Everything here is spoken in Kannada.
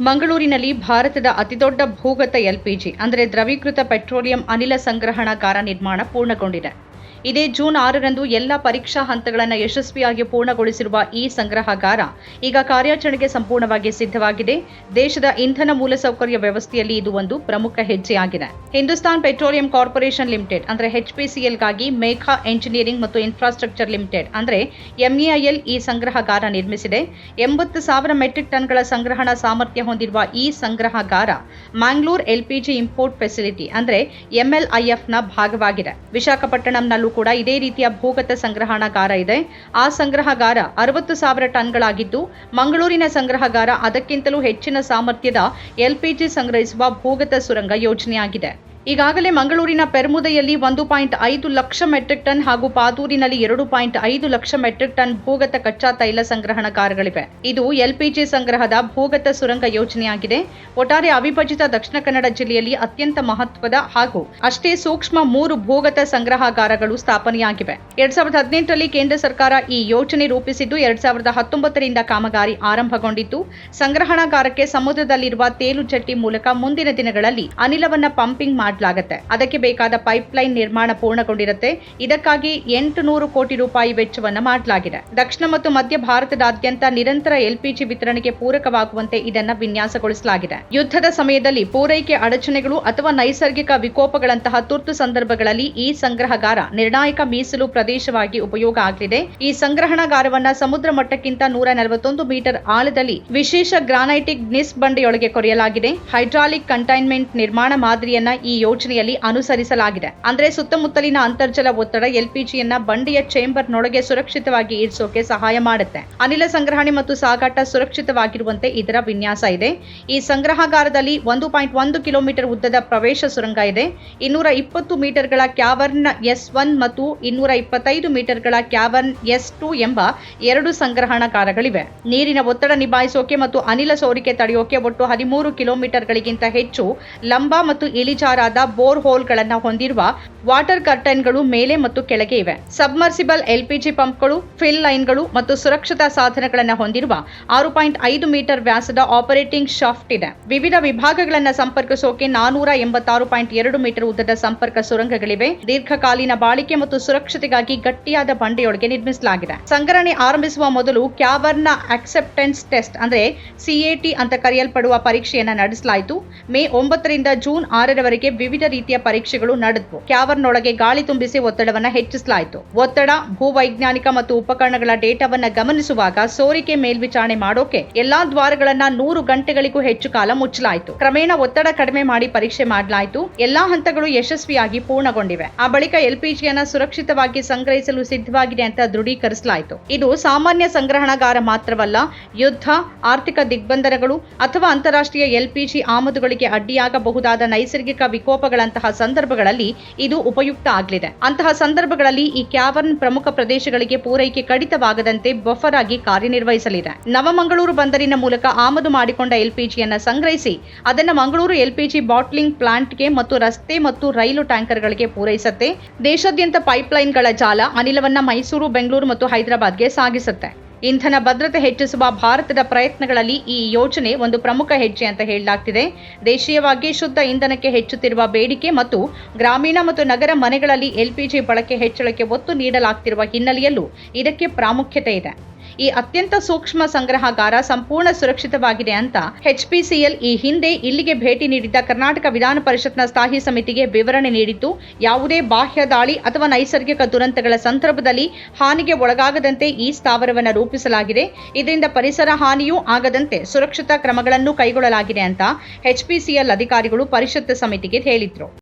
ಮಂಗಳೂರಿನಲ್ಲಿ ಭಾರತದ ಅತಿದೊಡ್ಡ ಭೂಗತ ಎಲ್ಪಿಜಿ ಅಂದರೆ ದ್ರವೀಕೃತ ಪೆಟ್ರೋಲಿಯಂ ಅನಿಲ ಸಂಗ್ರಹಣಾಗಾರ ನಿರ್ಮಾಣ ಪೂರ್ಣಗೊಂಡಿದೆ. ಇದೇ ಜೂನ್ ಆರರಂದು ಎಲ್ಲ ಪರೀಕ್ಷಾ ಹಂತಗಳನ್ನು ಯಶಸ್ವಿಯಾಗಿ ಪೂರ್ಣಗೊಳಿಸಿರುವ ಈ ಸಂಗ್ರಹಗಾರ ಈಗ ಕಾರ್ಯಾಚರಣೆಗೆ ಸಂಪೂರ್ಣವಾಗಿ ಸಿದ್ಧವಾಗಿದೆ. ದೇಶದ ಇಂಧನ ಮೂಲಸೌಕರ್ಯ ವ್ಯವಸ್ಥೆಯಲ್ಲಿ ಇದು ಒಂದು ಪ್ರಮುಖ ಹೆಜ್ಜೆಯಾಗಿದೆ. ಹಿಂದೂಸ್ತಾನ್ ಪೆಟ್ರೋಲಿಯಂ ಕಾರ್ಪೊರೇಷನ್ ಲಿಮಿಟೆಡ್, ಅಂದರೆ ಎಚ್ಪಿಸಿಎಲ್ಗಾಗಿ ಮೇಘಾ ಎಂಜಿನಿಯರಿಂಗ್ ಮತ್ತು ಇನ್ಫ್ರಾಸ್ಟ್ರಕ್ಚರ್ ಲಿಮಿಟೆಡ್, ಅಂದರೆ ಎಂಇಐಎಲ್ ಈ ಸಂಗ್ರಹಗಾರ ನಿರ್ಮಿಸಿದೆ. ಎಂಬತ್ತು ಸಾವಿರ ಮೆಟ್ರಿಕ್ ಟನ್ಗಳ ಸಂಗ್ರಹಣಾ ಸಾಮರ್ಥ್ಯ ಹೊಂದಿರುವ ಈ ಸಂಗ್ರಹಗಾರ ಮ್ಯಾಂಗ್ಳೂರ್ ಎಲ್ಪಿಜಿ ಇಂಪೋರ್ಟ್ ಫೆಸಿಲಿಟಿ, ಅಂದರೆ ಎಂಎಲ್ಐಎಫ್ನ ಭಾಗವಾಗಿದೆ. ವಿಶಾಖಪಟ್ಟಣಂನಲ್ಲೂ ಕೂಡ ಇದೇ ರೀತಿಯ ಭೂಗತ ಸಂಗ್ರಹಣಾಗಾರ ಇದೆ. ಆ ಸಂಗ್ರಹಗಾರ ಅರವತ್ತು ಸಾವಿರ ಟನ್ಗಳಾಗಿದ್ದು, ಮಂಗಳೂರಿನ ಸಂಗ್ರಹಗಾರ ಅದಕ್ಕಿಂತಲೂ ಹೆಚ್ಚಿನ ಸಾಮರ್ಥ್ಯದ ಎಲ್ಪಿಜಿ ಸಂಗ್ರಹಿಸುವ ಭೂಗತ ಸುರಂಗ ಯೋಜನೆಯಾಗಿದೆ. ಈಗಾಗಲೇ ಮಂಗಳೂರಿನ ಪೆರ್ಮುದೆಯಲ್ಲಿ ಒಂದು ಪಾಯಿಂಟ್ ಐದು ಲಕ್ಷ ಮೆಟ್ರಿಕ್ ಟನ್ ಹಾಗೂ ಪಾತೂರಿನಲ್ಲಿ ಎರಡು ಪಾಯಿಂಟ್ ಐದು ಲಕ್ಷ ಮೆಟ್ರಿಕ್ ಟನ್ ಭೂಗತ ಕಚ್ಚಾ ತೈಲ ಸಂಗ್ರಹಣಾಗಾರಗಳಿವೆ ಇದು ಎಲ್ಪಿಜಿ ಸಂಗ್ರಹದ ಭೂಗತ ಸುರಂಗ ಯೋಜನೆಯಾಗಿದೆ. ಒಟ್ಟಾರೆ ಅವಿಭಜಿತ ದಕ್ಷಿಣ ಕನ್ನಡ ಜಿಲ್ಲೆಯಲ್ಲಿ ಅತ್ಯಂತ ಮಹತ್ವದ ಹಾಗೂ ಅಷ್ಟೇ ಸೂಕ್ಷ್ಮ ಮೂರು ಭೂಗತ ಸಂಗ್ರಹಾಗಾರಗಳು ಸ್ಥಾಪನೆಯಾಗಿವೆ. ಎರಡ್ ಸಾವಿರದ ಹದಿನೆಂಟರಲ್ಲಿ ಕೇಂದ್ರ ಸರ್ಕಾರ ಈ ಯೋಜನೆ ರೂಪಿಸಿದ್ದು ಎರಡ್ ಸಾವಿರದ ಹತ್ತೊಂಬತ್ತರಿಂದ ಕಾಮಗಾರಿ ಆರಂಭಗೊಂಡಿದ್ದು, ಸಂಗ್ರಹಣಾಗಾರಕ್ಕೆ ಸಮುದ್ರದಲ್ಲಿರುವ ತೇಲು ಜಟ್ಟಿ ಮೂಲಕ ಮುಂದಿನ ದಿನಗಳಲ್ಲಿ ಅನಿಲವನ್ನು ಪಂಪಿಂಗ್ ಮಾಡಲಾಗುತ್ತೆ ಅದಕ್ಕೆ ಬೇಕಾದ ಪೈಪ್ಲೈನ್ ನಿರ್ಮಾಣ ಪೂರ್ಣಗೊಂಡಿರುತ್ತೆ. ಇದಕ್ಕಾಗಿ ಎಂಟು ನೂರು ಕೋಟಿ ರೂಪಾಯಿ ವೆಚ್ಚವನ್ನ ಮಾಡಲಾಗಿದೆ. ದಕ್ಷಿಣ ಮತ್ತು ಮಧ್ಯ ಭಾರತದಾದ್ಯಂತ ನಿರಂತರ ಎಲ್ಪಿಜಿ ವಿತರಣೆಗೆ ಪೂರಕವಾಗುವಂತೆ ಇದನ್ನ ವಿನ್ಯಾಸಗೊಳಿಸಲಾಗಿದೆ. ಯುದ್ಧದ ಸಮಯದಲ್ಲಿ ಪೂರೈಕೆ ಅಡಚಣೆಗಳು ಅಥವಾ ನೈಸರ್ಗಿಕ ವಿಕೋಪಗಳಂತಹ ತುರ್ತು ಸಂದರ್ಭಗಳಲ್ಲಿ ಈ ಸಂಗ್ರಹಗಾರ ನಿರ್ಣಾಯಕ ಮೀಸಲು ಪ್ರದೇಶವಾಗಿ ಉಪಯೋಗ ಆಗಲಿದೆ. ಈ ಸಂಗ್ರಹಣಾಗಾರವನ್ನ ಸಮುದ್ರ ಮಟ್ಟಕ್ಕಿಂತ ನೂರ ನಲವತ್ತೊಂದು ಮೀಟರ್ ಆಳದಲ್ಲಿ ವಿಶೇಷ ಗ್ರಾನೈಟಿಕ್ ಗ್ನಿಸ್ ಬಂಡೆಯೊಳಗೆ ಕೊರೆಯಲಾಗಿದೆ. ಹೈಡ್ರಾಲಿಕ್ ಕಂಟೈನ್ಮೆಂಟ್ ನಿರ್ಮಾಣ ಮಾದರಿಯನ್ನ ಈ ಯೋಜನೆಯಲ್ಲಿ ಅನುಸರಿಸಲಾಗಿದೆ. ಅಂದ್ರೆ ಸುತ್ತಮುತ್ತಲಿನ ಅಂತರ್ಜಲ ಒತ್ತಡ ಎಲ್ಪಿಜಿಯನ್ನ ಚೇಂಬರ್ ಚೇಂಬರ್ನೊಳಗೆ ಸುರಕ್ಷಿತವಾಗಿ ಇರಿಸೋಕೆ ಸಹಾಯ ಮಾಡುತ್ತೆ. ಅನಿಲ ಸಂಗ್ರಹಣೆ ಮತ್ತು ಸಾಗಾಟ ಸುರಕ್ಷಿತವಾಗಿರುವಂತೆ ಇದರ ವಿನ್ಯಾಸ ಇದೆ. ಈ ಸಂಗ್ರಹಾಗಾರದಲ್ಲಿ ಒಂದು ಪಾಯಿಂಟ್ ಒಂದು ಕಿಲೋಮೀಟರ್ ಉದ್ದದ ಪ್ರವೇಶ ಸುರಂಗ ಇದೆ. ಇನ್ನೂರ ಇಪ್ಪತ್ತು ಮೀಟರ್ಗಳ ಕ್ಯಾವರ್ನ್ ಎಸ್ ಒನ್ ಮತ್ತು ಇನ್ನೂರ ಇಪ್ಪತ್ತೈದು ಮೀಟರ್ಗಳ ಕ್ಯಾವರ್ನ್ ಎಸ್ ಟು ಎಂಬ ಎರಡು ಸಂಗ್ರಹಣಾಗಾರಗಳಿವೆ. ನೀರಿನ ಒತ್ತಡ ನಿಭಾಯಿಸೋಕೆ ಮತ್ತು ಅನಿಲ ಸೋರಿಕೆ ತಡೆಯೋಕೆ ಒಟ್ಟು ಹದಿಮೂರು ಕಿಲೋಮೀಟರ್ಗಳಿಗಿಂತ ಹೆಚ್ಚು ಲಂಬ ಮತ್ತು ಇಳಿಜಾರಾದ ಬೋರ್ ಹೋಲ್ಗಳನ್ನು ಹೊಂದಿರುವ ವಾಟರ್ ಕರ್ಟನ್ಗಳು ಮೇಲೆ ಮತ್ತು ಕೆಳಗೆ ಇವೆ. ಸಬ್ಮರ್ಸಿಬಲ್ ಎಲ್ಪಿಜಿ ಪಂಪ್ಗಳು, ಫಿಲ್ ಲೈನ್ಗಳು ಮತ್ತು ಸುರಕ್ಷತಾ ಸಾಧನಗಳನ್ನು ಹೊಂದಿರುವ ಆರು ಪಾಯಿಂಟ್ ಐದು ಮೀಟರ್ ವ್ಯಾಸದ ಆಪರೇಟಿಂಗ್ ಶಾಫ್ಟ್ ಇದೆ. ವಿವಿಧ ವಿಭಾಗಗಳನ್ನು ಸಂಪರ್ಕಿಸೋಕೆ ನಾನೂರ ಎಂಬತ್ತಾರು ಪಾಯಿಂಟ್ ಎರಡು ಮೀಟರ್ ಉದ್ದದ ಸಂಪರ್ಕ ಸುರಂಗಗಳಿವೆ. ದೀರ್ಘಕಾಲೀನ ಬಾಳಿಕೆ ಮತ್ತು ಸುರಕ್ಷತೆಗಾಗಿ ಗಟ್ಟಿಯಾದ ಬಂಡೆಯೊಳಗೆ ನಿರ್ಮಿಸಲಾಗಿದೆ. ಸಂಗ್ರಹಣೆ ಆರಂಭಿಸುವ ಮೊದಲು ಕ್ಯಾವರ್ನ ಅಕ್ಸೆಪ್ಟೆನ್ಸ್ ಟೆಸ್ಟ್ ಅಂದ್ರೆ ಸಿಎಟಿ ಅಂತ ಕರೆಯಲ್ಪಡುವ ಪರೀಕ್ಷೆಯನ್ನ ನಡೆಸಲಾಯಿತು. ಮೇ ಒಂಬತ್ತರಿಂದ ಜೂನ್ ಆರರವರೆಗೆ ವಿವಿಧ ರೀತಿಯ ಪರೀಕ್ಷೆಗಳು ನಡೆದವು. ಕ್ಯಾವರ್ನೊಳಗೆ ಗಾಳಿ ತುಂಬಿಸಿ ಒತ್ತಡವನ್ನ ಹೆಚ್ಚಿಸಲಾಯಿತು. ಒತ್ತಡ, ಭೂವೈಜ್ಞಾನಿಕ ಮತ್ತು ಉಪಕರಣಗಳ ಡೇಟಾವನ್ನ ಗಮನಿಸುವಾಗ ಸೋರಿಕೆ ಮೇಲ್ವಿಚಾರಣೆ ಮಾಡೋಕೆ ಎಲ್ಲಾ ದ್ವಾರಗಳನ್ನ ನೂರು ಗಂಟೆಗಳಿಗೂ ಹೆಚ್ಚು ಕಾಲ ಮುಚ್ಚಲಾಯಿತು. ಕ್ರಮೇಣ ಒತ್ತಡ ಕಡಿಮೆ ಮಾಡಿ ಪರೀಕ್ಷೆ ಮಾಡಲಾಯಿತು. ಎಲ್ಲಾ ಹಂತಗಳು ಯಶಸ್ವಿಯಾಗಿ ಪೂರ್ಣಗೊಂಡಿವೆ. ಆ ಬಳಿಕ ಎಲ್ಪಿಜಿಯನ್ನ ಸುರಕ್ಷಿತವಾಗಿ ಸಂಗ್ರಹಿಸಲು ಸಿದ್ಧವಾಗಿದೆ ಅಂತ ದೃಢೀಕರಿಸಲಾಯಿತು. ಇದು ಸಾಮಾನ್ಯ ಸಂಗ್ರಹಣಗಾರ ಮಾತ್ರವಲ್ಲ, ಯುದ್ಧ, ಆರ್ಥಿಕ ದಿಗ್ಬಂಧನಗಳು ಅಥವಾ ಅಂತಾರಾಷ್ಟ್ರೀಯ ಎಲ್ಪಿಜಿ ಆಮದುಗಳಿಗೆ ಅಡ್ಡಿಯಾಗಬಹುದಾದ ನೈಸರ್ಗಿಕ ವಿಕೋಪಗಳಂತಹ ಸಂದರ್ಭಗಳಲ್ಲಿ ಇದು ಉಪಯುಕ್ತ ಆಗಲಿದೆ. ಅಂತಹ ಸಂದರ್ಭಗಳಲ್ಲಿ ಈ ಕ್ಯಾವರ್ನ್ ಪ್ರಮುಖ ಪ್ರದೇಶಗಳಿಗೆ ಪೂರೈಕೆ ಕಡಿತವಾಗದಂತೆ ಬಫರ್ ಆಗಿ ಕಾರ್ಯನಿರ್ವಹಿಸಲಿದೆ. ನವಮಂಗಳೂರು ಬಂದರಿನ ಮೂಲಕ ಆಮದು ಮಾಡಿಕೊಂಡ ಎಲ್ಪಿಜಿಯನ್ನು ಸಂಗ್ರಹಿಸಿ, ಅದನ್ನು ಮಂಗಳೂರು ಎಲ್ಪಿಜಿ ಬಾಟ್ಲಿಂಗ್ ಪ್ಲಾಂಟ್ಗೆ ಮತ್ತು ರಸ್ತೆ ಮತ್ತು ರೈಲು ಟ್ಯಾಂಕರ್ಗಳಿಗೆ ಪೂರೈಸುತ್ತೆ. ದೇಶಾದ್ಯಂತ ಪೈಪ್ಲೈನ್ಗಳ ಜಾಲ ಅನಿಲವನ್ನ ಮೈಸೂರು, ಬೆಂಗಳೂರು ಮತ್ತು ಹೈದರಾಬಾದ್ಗೆ ಸಾಗಿಸುತ್ತೆ. ಇಂಧನ ಭದ್ರತೆ ಹೆಚ್ಚಿಸುವ ಭಾರತದ ಪ್ರಯತ್ನಗಳಲ್ಲಿ ಈ ಯೋಜನೆ ಒಂದು ಪ್ರಮುಖ ಹೆಜ್ಜೆ ಅಂತ ಹೇಳಲಾಗ್ತಿದೆ. ದೇಶೀಯವಾಗಿ ಶುದ್ಧ ಇಂಧನಕ್ಕೆ ಹೆಚ್ಚುತ್ತಿರುವ ಬೇಡಿಕೆ ಮತ್ತು ಗ್ರಾಮೀಣ ಮತ್ತು ನಗರ ಮನೆಗಳಲ್ಲಿ ಎಲ್ಪಿಜಿ ಬಳಕೆ ಹೆಚ್ಚಳಕ್ಕೆ ಒತ್ತು ನೀಡಲಾಗ್ತಿರುವ ಹಿನ್ನೆಲೆಯಲ್ಲೂ ಇದಕ್ಕೆ ಪ್ರಾಮುಖ್ಯತೆ ಇದೆ. ಈ ಅತ್ಯಂತ ಸೂಕ್ಷ್ಮ ಸಂಗ್ರಹಗಾರ ಸಂಪೂರ್ಣ ಸುರಕ್ಷಿತವಾಗಿದೆ ಅಂತ ಎಚ್ಪಿಸಿಎಲ್ ಈ ಹಿಂದೆ ಇಲ್ಲಿಗೆ ಭೇಟಿ ನೀಡಿದ್ದ ಕರ್ನಾಟಕ ವಿಧಾನ ಪರಿಷತ್ನ ಸ್ಥಾಯಿ ಸಮಿತಿಗೆ ವಿವರಣೆ ನೀಡಿದ್ದು, ಯಾವುದೇ ಬಾಹ್ಯ ದಾಳಿ ಅಥವಾ ನೈಸರ್ಗಿಕ ದುರಂತಗಳ ಸಂದರ್ಭದಲ್ಲಿ ಹಾನಿಗೆ ಒಳಗಾಗದಂತೆ ಈ ಸ್ಥಾವರವನ್ನು ರೂಪಿಸಲಾಗಿದೆ. ಇದರಿಂದ ಪರಿಸರ ಹಾನಿಯೂ ಆಗದಂತೆ ಸುರಕ್ಷತಾ ಕ್ರಮಗಳನ್ನು ಕೈಗೊಳ್ಳಲಾಗಿದೆ ಅಂತ ಎಚ್ಪಿಸಿಎಲ್ ಅಧಿಕಾರಿಗಳು ಪರಿಷತ್ ಸಮಿತಿಗೆ ಹೇಳಿದ್ರು.